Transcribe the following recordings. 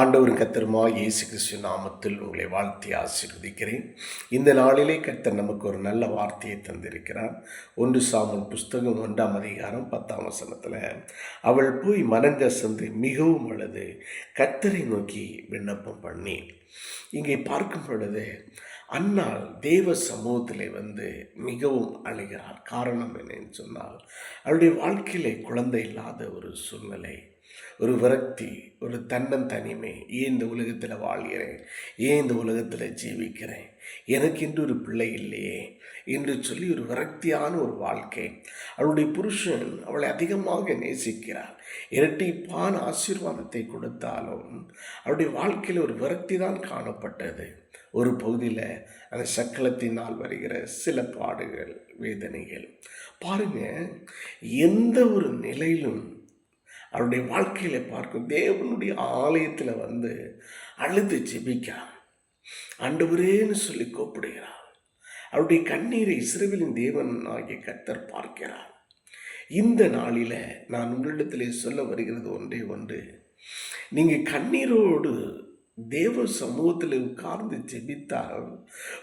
ஆண்டவரும் கத்தருமா இயேசு கிறிஸ்து நாமத்தில் உங்களை வாழ்த்தி ஆசீர்வதிக்கிறேன். இந்த நாளிலே கர்த்தர் நமக்கு ஒரு நல்ல வார்த்தையை தந்திருக்கிறார். ஒன்று சாமுல் புஸ்தகம் ஒன்றாம் அதிகாரம் பத்தாம் வசனத்தில் அவள் போய் மனங்கசந்து மிகவும் அழுது கத்தரை நோக்கி விண்ணப்பம் பண்ணி இங்கே பார்க்கும் பொழுது அன்னால் தேவ சமூகத்தில் வந்து மிகவும் அழுகிறார். காரணம் என்னன்னு சொன்னால் அவருடைய வாழ்க்கையிலே குழந்தை இல்லாத ஒரு சூழ்நிலை ஒரு விரக்தி ஒரு தன்னன் தனிமை. ஏன் இந்த உலகத்தில் வாழ்கிறேன்? ஏன் இந்த உலகத்தில் ஜீவிக்கிறேன்? எனக்கு என்று ஒரு பிள்ளை இல்லையே என்று சொல்லி ஒரு விரக்தியான ஒரு வாழ்க்கை. அவளுடைய புருஷன் அவளை அதிகமாக நேசிக்கிறார். இரட்டிப்பான ஆசீர்வாதத்தை கொடுத்தாலும் அவருடைய வாழ்க்கையில் ஒரு விரக்தி தான் காணப்பட்டது. ஒரு பகுதியில் அந்த சக்கலத்தினால் வருகிற சில பாடுகள் வேதனைகள். பாருங்க எந்த ஒரு நிலையிலும் அவருடைய வாழ்க்கையில் பார்க்கும் தேவனுடைய ஆலயத்தில் வந்து அழுது ஜெபிக்கிறான் ஆண்டவரேன்னு சொல்லி கூப்பிடுகிறார். அவருடைய கண்ணீரை இஸ்ரேலின் தேவன் ஆகிய கத்தர் பார்க்கிறார். இந்த நாளில் நான் உங்களிடத்திலே சொல்ல வருகிறது ஒன்றே ஒன்று. நீங்கள் கண்ணீரோடு தேவ சமூகத்தில் உட்கார்ந்து ஜெபித்தால்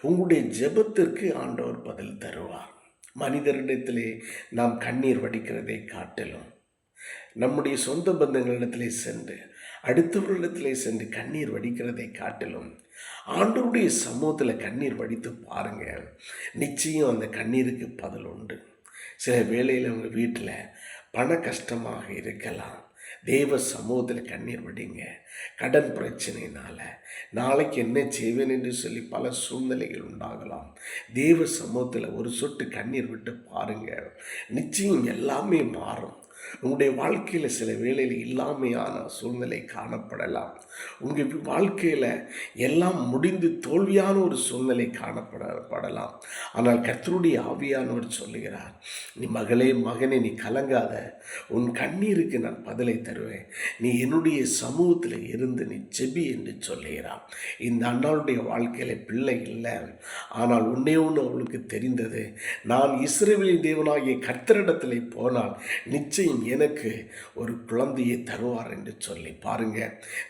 உங்களுடைய ஜெபத்திற்கு ஆண்டவர் பதில் தருவார். மனிதரிடத்திலே நாம் கண்ணீர் வடிக்கிறதை காட்டிலும். நம்முடைய சொந்த பந்தங்களிடத்திலே சென்று அடுத்தவர்களிடத்திலே சென்று கண்ணீர் வடிக்கிறதை காட்டிலும் ஆண்டவருடைய சமூகத்தில் கண்ணீர் வடித்து பாருங்க. நிச்சயம் அந்த கண்ணீருக்கு பதில் உண்டு. சில வேளையில் அவங்க வீட்டில் பண கஷ்டமாக இருக்கலாம். தேவ சமூகத்தில் கண்ணீர் வடிங்க. கடன் பிரச்சனையினால் நாளைக்கு என்ன செய்வேன் என்று சொல்லி பல சூழ்நிலைகள் உண்டாகலாம். தேவ சமூகத்தில் ஒரு சொட்டு கண்ணீர் விட்டு பாருங்கள் நிச்சயம் எல்லாமே மாறும். உங்களுடைய வாழ்க்கையில் சில வேளையில் இல்லாமையான சூழ்நிலை காணப்படலாம். உங்கள் வாழ்க்கையில் எல்லாம் முடிந்து தோல்வியான ஒரு சூழ்நிலை காணப்பட படலாம் ஆனால் கர்த்தருடைய ஆவியானவர் சொல்லுகிறார் நீ மகளே மகனே நீ கலங்காத. உன் கண்ணீருக்கு நான் பதிலை தருவேன். நீ என்னுடைய சமூகத்தில் இருந்து நீ செபி என்று சொல்லுகிறான் இந்த அண்ணாளுடைய வாழ்க்கையில் பிள்ளை இல்லை. ஆனால் உன்னே ஒன்று அவளுக்கு தெரிந்தது. நான் இஸ்ரேலின் தேவனாகிய கர்த்தரிடத்தில் போனால் நிச்சயம் எனக்கு ஒரு குழந்தையை தருவார் என்று சொல்லி பாருங்க.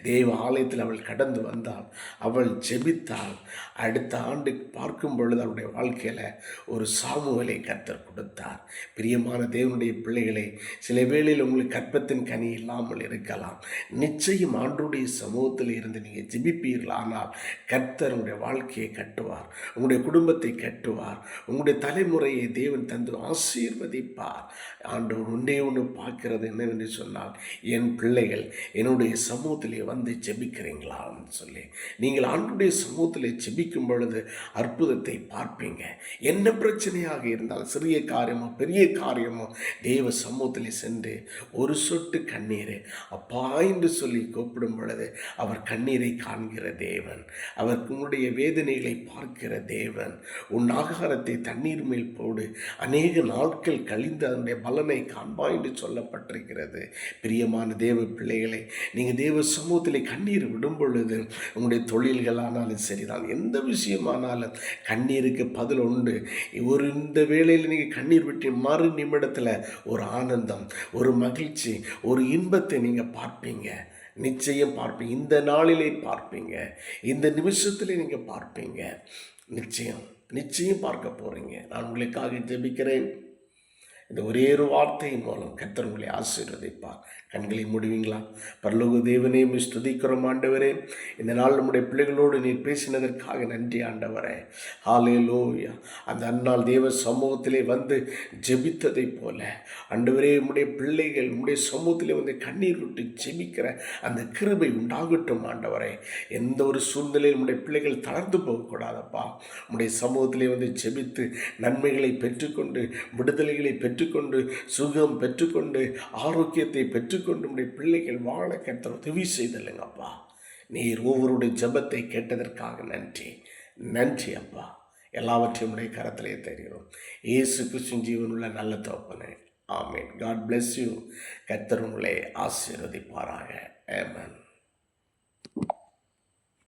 தேவ ஆலயத்தில் அவள் கடந்து வந்தால் அவள் ஜெபித்தால் அடுத்த ஆண்டு பார்க்கும் பொழுது அவளுடைய வாழ்க்கையில் ஒரு சாமுவலை கர்த்தர் கொடுத்தார். பிரியமான தேவனுடைய பிள்ளைகளை சில வேளையில் உங்களுக்கு கற்பத்தின் கனி இல்லாமல் இருக்கலாம். நிச்சயம் ஆண்டுடைய சமூகத்தில் இருந்து நீங்கள் ஜெபிப்பீர்கள் ஆனால் கர்த்தர் உங்களுடைய வாழ்க்கையை கட்டுவார் உங்களுடைய குடும்பத்தை கட்டுவார் உங்களுடைய தலைமுறையை தேவன் தந்து ஆசீர்வதிப்பார். ஆண்டவர் ஒன்றே ஒன்று பார்க்கிறது என்னவென்று சொன்னால் என் பிள்ளைகள் என்னுடைய சமூகத்திலே வந்து ஜெபிக்கிறீங்களான்னு சொல்லி. நீங்கள் ஆண்டுடைய சமூகத்தில் ஜெபிக்கும் பொழுது அற்புதத்தை பார்ப்பீங்க. என்ன பிரச்சனையாக இருந்தால் சிறிய காரியமோ பெரிய காரியமோ தேவ சமூகத்தில் சென்று ஒரு சொட்டு கண்ணீர் அப்பா என்று சொல்லி கூப்பிடும் பொழுது அவர் கண்ணீரை காண்கிற தேவன் அவர் உன்னுடைய வேதனைகளை பார்க்கிற தேவன் உன் ஆகாரத்தை தண்ணீர் மேல் போடு அநேக நாட்கள் கழிந்து அதனுடைய பலனை காண்பாய் என்று சொல்லப்பட்டிருக்கிறது. பிரியமான தேவ பிள்ளைகளை நீங்கள் தேவ சமூகத்தில் கண்ணீர் விடும் பொழுது உங்களுடைய தொழில்களானாலும் சரிதான் எந்த விஷயமானாலும் கண்ணீருக்கு பதில் உண்டு. ஒரு இந்த வேளையில் நீங்கள் கண்ணீர் விட்டு மறு நிமிடத்தில் ஒரு ஆனந்தம் ஒரு மகிழ்ச்சி ஒரு இன்பத்தை நீங்கள் பார்ப்பீங்க. நிச்சயம் பார்ப்பீங்க. இந்த நாளிலே பார்ப்பீங்க. இந்த நிமிஷத்தில் நீங்கள் பார்ப்பீங்க. நிச்சயம். நிச்சயம் பார்க்க போகிறீங்க நான் உங்களுக்காக ஜெபிக்கிறேன். இந்த ஒரே ஒரு வார்த்தையின் மூலம் கர்த்தர் உங்களை ஆசீர்வதிப்பார். கண்களை முடிவீங்களா? பரலோக தேவனே ஸ்துதிக்கிறோம் ஆண்டவரே. இந்த நாள் நம்முடைய பிள்ளைகளோடு நீர் பேசினதற்காக நன்றி ஆண்டவரே. ஹாலே லோயா அந்த அந்நாள் தேவ சமூகத்திலே வந்து ஜெபித்ததை போல ஆண்டவரே உடைய பிள்ளைகள் உடைய சமூகத்திலே வந்து கண்ணீர் விட்டு ஜெபிக்கிற அந்த கிருபை உண்டாகட்டும் ஆண்டவரே. எந்த ஒரு சூழ்நிலையில் உடைய பிள்ளைகள் தளர்ந்து போகக்கூடாதப்பா. உடைய சமூகத்திலே வந்து ஜெபித்து நன்மைகளை பெற்றுக்கொண்டு விடுதலைகளை பெற்று பெற்றுக்கொண்டு சுகம் பெற்றுக்கொண்டு ஆரோக்கியத்தை பெற்றுக்கொண்டு உடைய பிள்ளைகள் வாழ கற்ற உதவி செய்தல்லுங்கப்பா. நீர் ஒவ்வொருடைய ஜெபத்தை கேட்டதற்காக நன்றி. நன்றி அப்பா. எல்லாவற்றையும் உடைய கரத்திலே தெரியும் இயேசு கிருஷ்ணன் ஜீவனுள்ள நல்ல தோப்பனே ஆமேன். காட் பிளெஸ் யூ கத்தர் உங்களை ஆசீர்வதிப்பாராக. ஏமன்